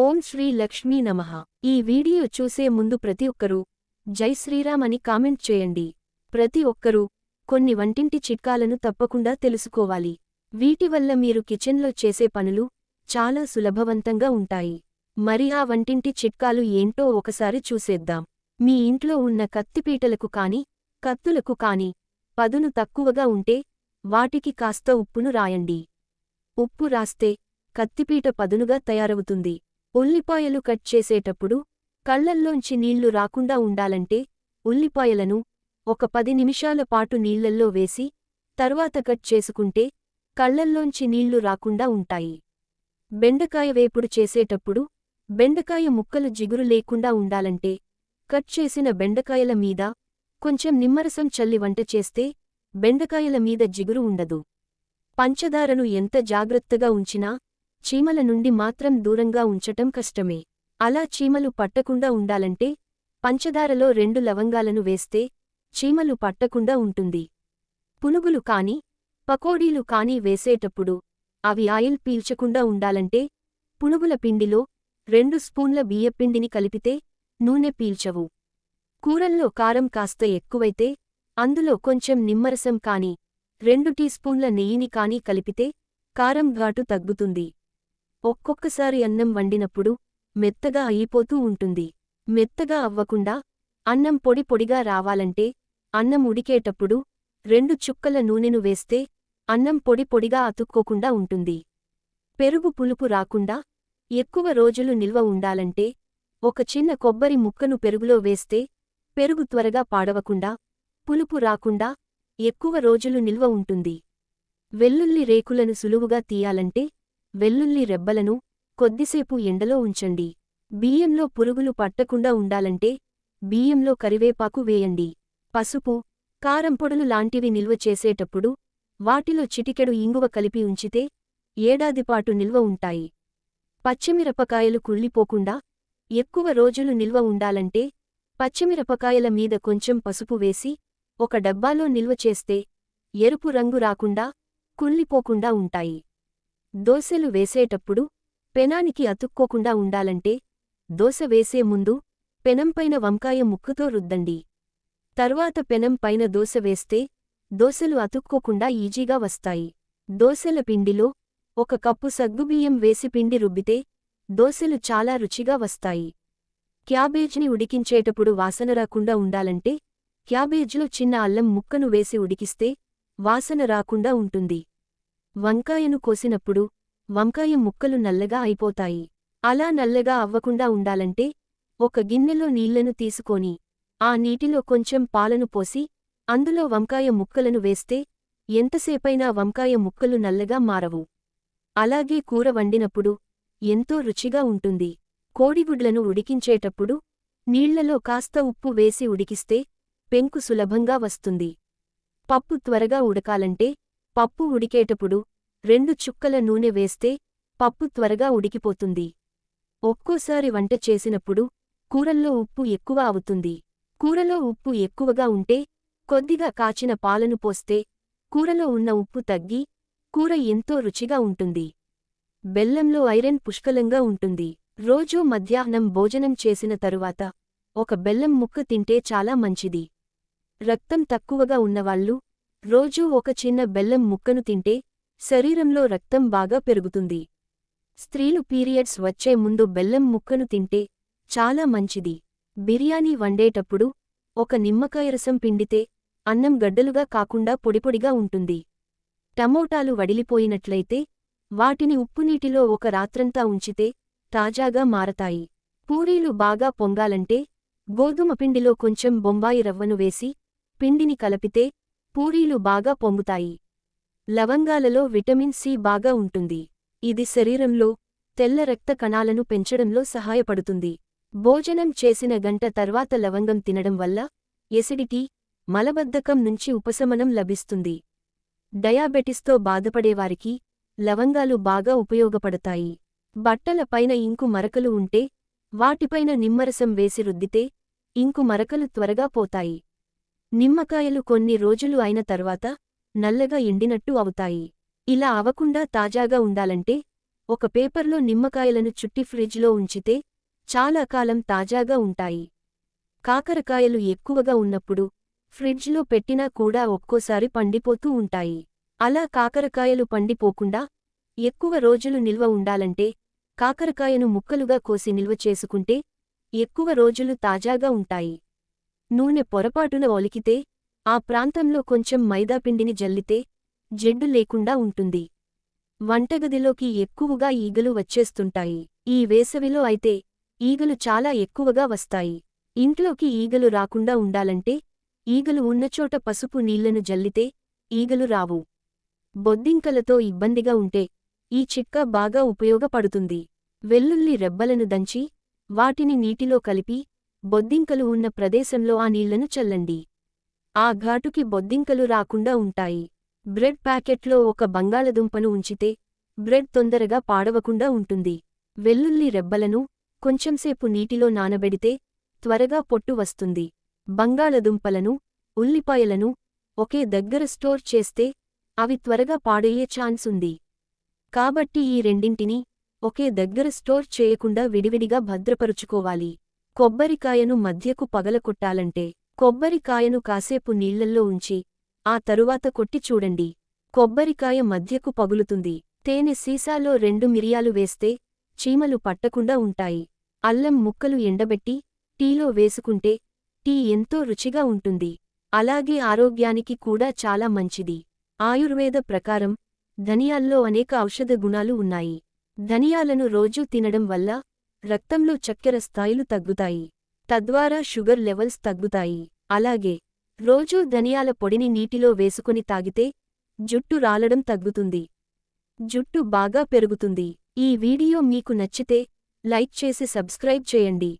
ఓం శ్రీ లక్ష్మీ నమః. ఈ వీడియో చూసే ముందు ప్రతి ఒక్కరూ జై శ్రీరామ్ అని కామెంట్ చేయండి. ప్రతి ఒక్కరూ కొన్ని వంటింటి చిట్కాలను తప్పకుండా తెలుసుకోవాలి. వీటి వల్ల మీరు కిచెన్లో చేసే పనులు చాలా సులభవంతంగా ఉంటాయి. మరి ఆ వంటింటి చిట్కాలు ఏంటో ఒకసారి చూసేద్దాం. మీ ఇంట్లో ఉన్న కత్తిపీటలకు కాని కత్తులకు కాని పదును తక్కువగా ఉంటే వాటికి కాస్త ఉప్పును రాయండి. ఉప్పు రాస్తే కత్తిపీట పదునుగా తయారవుతుంది. ఉల్లిపాయలు కట్ చేసేటప్పుడు కళ్ళల్లోంచి నీళ్ళు రాకుండా ఉండాలంటే ఉల్లిపాయలను ఒక పది నిమిషాల పాటు నీళ్ళల్లో వేసి తర్వాత కట్ చేసుకుంటే కళ్ళల్లోంచి నీళ్ళు రాకుండా ఉంటాయి. బెండకాయ వేపుడు చేసేటప్పుడు బెండకాయ ముక్కలు జిగురు లేకుండా ఉండాలంటే కట్ చేసిన బెండకాయల మీద కొంచెం నిమ్మరసం చల్లి వంట చేస్తే బెండకాయల మీద జిగురు ఉండదు. పంచదారను ఎంత జాగ్రత్తగా ఉంచినా చీమల నుండి మాత్రం దూరంగా ఉంచటం కష్టమే. అలా చీమలు పట్టకుండా ఉండాలంటే పంచదారలో రెండు లవంగాలను వేస్తే చీమలు పట్టకుండా ఉంటుంది. పునుగులు కాని పకోడీలు కాని వేసేటప్పుడు అవి ఆయిల్ పీల్చకుండా ఉండాలంటే పునుగుల పిండిలో రెండు స్పూన్ల బియ్యపిండిని కలిపితే నూనె పీల్చవు. కూరల్లో కారం కాస్త ఎక్కువైతే అందులో కొంచెం నిమ్మరసం కాని రెండు టీ స్పూన్ల నెయ్యిని కాని కలిపితే కారం ఘాటు తగ్గుతుంది. ఒక్కొక్కసారి అన్నం వండినప్పుడు మెత్తగా అయిపోతూ ఉంటుంది. మెత్తగా అవ్వకుండా అన్నం పొడి పొడిగా రావాలంటే అన్నం ఉడికేటప్పుడు రెండు చుక్కల నూనెను వేస్తే అన్నం పొడి పొడిగా అతుక్కోకుండా ఉంటుంది. పెరుగు పులుపు రాకుండా ఎక్కువ రోజులు నిల్వ ఉండాలంటే ఒక చిన్న కొబ్బరి ముక్కను పెరుగులో వేస్తే పెరుగు త్వరగా పాడవకుండా పులుపు రాకుండా ఎక్కువ రోజులు నిల్వ ఉంటుంది. వెల్లుల్లి రేకులను సులువుగా తీయాలంటే వెల్లుల్లి రెబ్బలను కొద్దిసేపు ఎండలో ఉంచండి. బియ్యంలో పురుగులు పట్టకుండా ఉండాలంటే బియ్యంలో కరివేపాకు వేయండి. పసుపు కారం పొడులు లాంటివి నిల్వ చేసేటప్పుడు వాటిలో చిటికెడు ఇంగువ కలిపి ఉంచితే ఏడాదిపాటు నిల్వ ఉంటాయి. పచ్చిమిరపకాయలు కుళ్ళిపోకుండా ఎక్కువ రోజులు నిల్వ ఉండాలంటే పచ్చిమిరపకాయల మీద కొంచెం పసుపు వేసి ఒక డబ్బాలో నిల్వ చేస్తే ఎరుపు రంగు రాకుండా కుళ్ళిపోకుండా ఉంటాయి. దోసెలు వేసేటప్పుడు పెనానికి అతుక్కోకుండా ఉండాలంటే దోశ వేసే ముందు పెనంపైన వంకాయ ముక్కుతో రుద్దండి. తర్వాత పెనం పైన దోశ వేస్తే దోశలు అతుక్కోకుండా ఈజీగా వస్తాయి. దోసెల పిండిలో ఒక కప్పు సగ్గుబియ్యం వేసి పిండి రుబ్బితే దోశలు చాలా రుచిగా వస్తాయి. క్యాబేజ్ని ఉడికించేటప్పుడు వాసన రాకుండా ఉండాలంటే క్యాబేజ్లో చిన్న అల్లం ముక్కను వేసి ఉడికిస్తే వాసన రాకుండా ఉంటుంది. వంకాయను కోసినప్పుడు వంకాయ ముక్కలు నల్లగా అయిపోతాయి. అలా నల్లగా అవ్వకుండా ఉండాలంటే ఒక గిన్నెలో నీళ్ళను తీసుకొని ఆ నీటిలో కొంచెం పాలను పోసి అందులో వంకాయ ముక్కలను వేస్తే ఎంతసేపైనా వంకాయ ముక్కలు నల్లగా మారవు. అలాగే కూర వండినప్పుడు ఎంతో రుచిగా ఉంటుంది. కోడిగుడ్లను ఉడికించేటప్పుడు నీళ్ళలో కాస్త ఉప్పు వేసి ఉడికిస్తే పెంకు సులభంగా వస్తుంది. పప్పు త్వరగా ఉడకాలంటే పప్పు ఉడికేటప్పుడు రెండు చుక్కల నూనె వేస్తే పప్పు త్వరగా ఉడికిపోతుంది. ఒక్కోసారి వంట చేసినప్పుడు కూరల్లో ఉప్పు ఎక్కువ అవుతుంది. కూరలో ఉప్పు ఎక్కువగా ఉంటే కొద్దిగా కాచిన పాలను పోస్తే కూరలో ఉన్న ఉప్పు తగ్గి కూర ఎంతో రుచిగా ఉంటుంది. బెల్లంలో ఐరన్ పుష్కలంగా ఉంటుంది. రోజూ మధ్యాహ్నం భోజనం చేసిన తరువాత ఒక బెల్లం ముక్క తింటే చాలా మంచిది. రక్తం తక్కువగా ఉన్నవాళ్ళు రోజూ ఒక చిన్న బెల్లం ముక్కను తింటే శరీరంలో రక్తం బాగా పెరుగుతుంది. స్త్రీలు పీరియడ్స్ వచ్చే ముందు బెల్లం ముక్కను తింటే చాలా మంచిది. బిర్యానీ వండేటప్పుడు ఒక నిమ్మకాయ రసం పిండితే అన్నం గడ్డలుగా కాకుండా పొడిపొడిగా ఉంటుంది. టమోటాలు వడిలిపోయినట్లయితే వాటిని ఉప్పునీటిలో ఒక రాత్రంతా ఉంచితే తాజాగా మారతాయి. పూరీలు బాగా పొంగాలంటే గోధుమ పిండిలో కొంచెం బొంబాయి రవ్వను వేసి పిండిని కలిపితే పూరీలు బాగా పొంగుతాయి. లవంగాలలో విటమిన్ సి బాగా ఉంటుంది. ఇది శరీరంలో తెల్ల రక్త కణాలను పెంచడంలో సహాయపడుతుంది. భోజనం చేసిన గంట తర్వాత లవంగం తినడం వల్ల ఎసిడిటీ మలబద్ధకం నుంచి ఉపశమనం లభిస్తుంది. డయాబెటిస్తో బాధపడేవారికి లవంగాలు బాగా ఉపయోగపడతాయి. బట్టలపైన ఇంకు మరకలు ఉంటే వాటిపైన నిమ్మరసం వేసి రుద్దితే ఇంకు మరకలు త్వరగా పోతాయి. నిమ్మకాయలు కొన్ని రోజులు అయిన తర్వాత నల్లగా ఎండినట్టు అవుతాయి. ఇలా అవకుండా తాజాగా ఉండాలంటే ఒక పేపర్లో నిమ్మకాయలను చుట్టి ఫ్రిడ్జ్లో ఉంచితే చాలా కాలం తాజాగా ఉంటాయి. కాకరకాయలు ఎక్కువగా ఉన్నప్పుడు ఫ్రిడ్జ్లో పెట్టినా కూడా ఒక్కోసారి పండిపోతూ ఉంటాయి. అలా కాకరకాయలు పండిపోకుండా ఎక్కువ రోజులు నిల్వ ఉండాలంటే కాకరకాయను ముక్కలుగా కోసి నిల్వ చేసుకుంటే ఎక్కువ రోజులు తాజాగా ఉంటాయి. నూనె పొరపాటున ఒలికితే ఆ ప్రాంతంలో కొంచెం మైదాపిండిని జల్లితే జెడ్డు లేకుండా ఉంటుంది. వంటగదిలోకి ఎక్కువగా ఈగలు వచ్చేస్తుంటాయి. ఈ వేసవిలో అయితే ఈగలు చాలా ఎక్కువగా వస్తాయి. ఇంట్లోకి ఈగలు రాకుండా ఉండాలంటే ఈగలు ఉన్నచోట పసుపు నీళ్ళను జల్లితే ఈగలు రావు. బొద్దింకలతో ఇబ్బందిగా ఉంటే ఈ చిక్క బాగా ఉపయోగపడుతుంది. వెల్లుల్లి రెబ్బలను దంచి వాటిని నీటిలో కలిపి బొద్దింకలు ఉన్న ప్రదేశంలో ఆ నీళ్ళను చల్లండి. ఆ ఘాటుకి బొద్దింకలు రాకుండా ఉంటాయి. బ్రెడ్ ప్యాకెట్లో ఒక బంగాళదుంపను ఉంచితే బ్రెడ్ తొందరగా పాడవకుండా ఉంటుంది. వెల్లుల్లి రెబ్బలను కొంచెంసేపు నీటిలో నానబెడితే త్వరగా పొట్టు వస్తుంది. బంగాళదుంపలను ఉల్లిపాయలను ఒకే దగ్గర స్టోర్ చేస్తే అవి త్వరగా పాడయ్యే ఛాన్స్ ఉంది. కాబట్టి ఈ రెండింటినీ ఒకే దగ్గర స్టోర్ చేయకుండా విడివిడిగా భద్రపరుచుకోవాలి. కొబ్బరికాయను మధ్యకు పగలకొట్టాలంటే కొబ్బరికాయను కాసేపు నీళ్ళల్లో ఉంచి ఆ తరువాత కొట్టి చూడండి. కొబ్బరికాయ మధ్యకు పగులుతుంది. తేనె సీసాలో రెండు మిరియాలు వేస్తే చీమలు పట్టకుండా ఉంటాయి. అల్లం ముక్కలు ఎండబెట్టి టీలో వేసుకుంటే టీ ఎంతో రుచిగా ఉంటుంది. అలాగే ఆరోగ్యానికి కూడా చాలా మంచిది. ఆయుర్వేద ప్రకారం ధనియాల్లో అనేక ఔషధ గుణాలు ఉన్నాయి. ధనియాలను రోజూ తినడం వల్ల రక్తంలో చక్కెర స్థాయిలు తగ్గుతాయి. తద్వారా షుగర్ లెవెల్స్ తగ్గుతాయి. అలాగే రోజూ ధనియాల పొడిని నీటిలో వేసుకుని తాగితే జుట్టు రాలడం తగ్గుతుంది. జుట్టు బాగా పెరుగుతుంది. ఈ వీడియో మీకు నచ్చితే లైక్ చేసి సబ్స్క్రైబ్ చేయండి.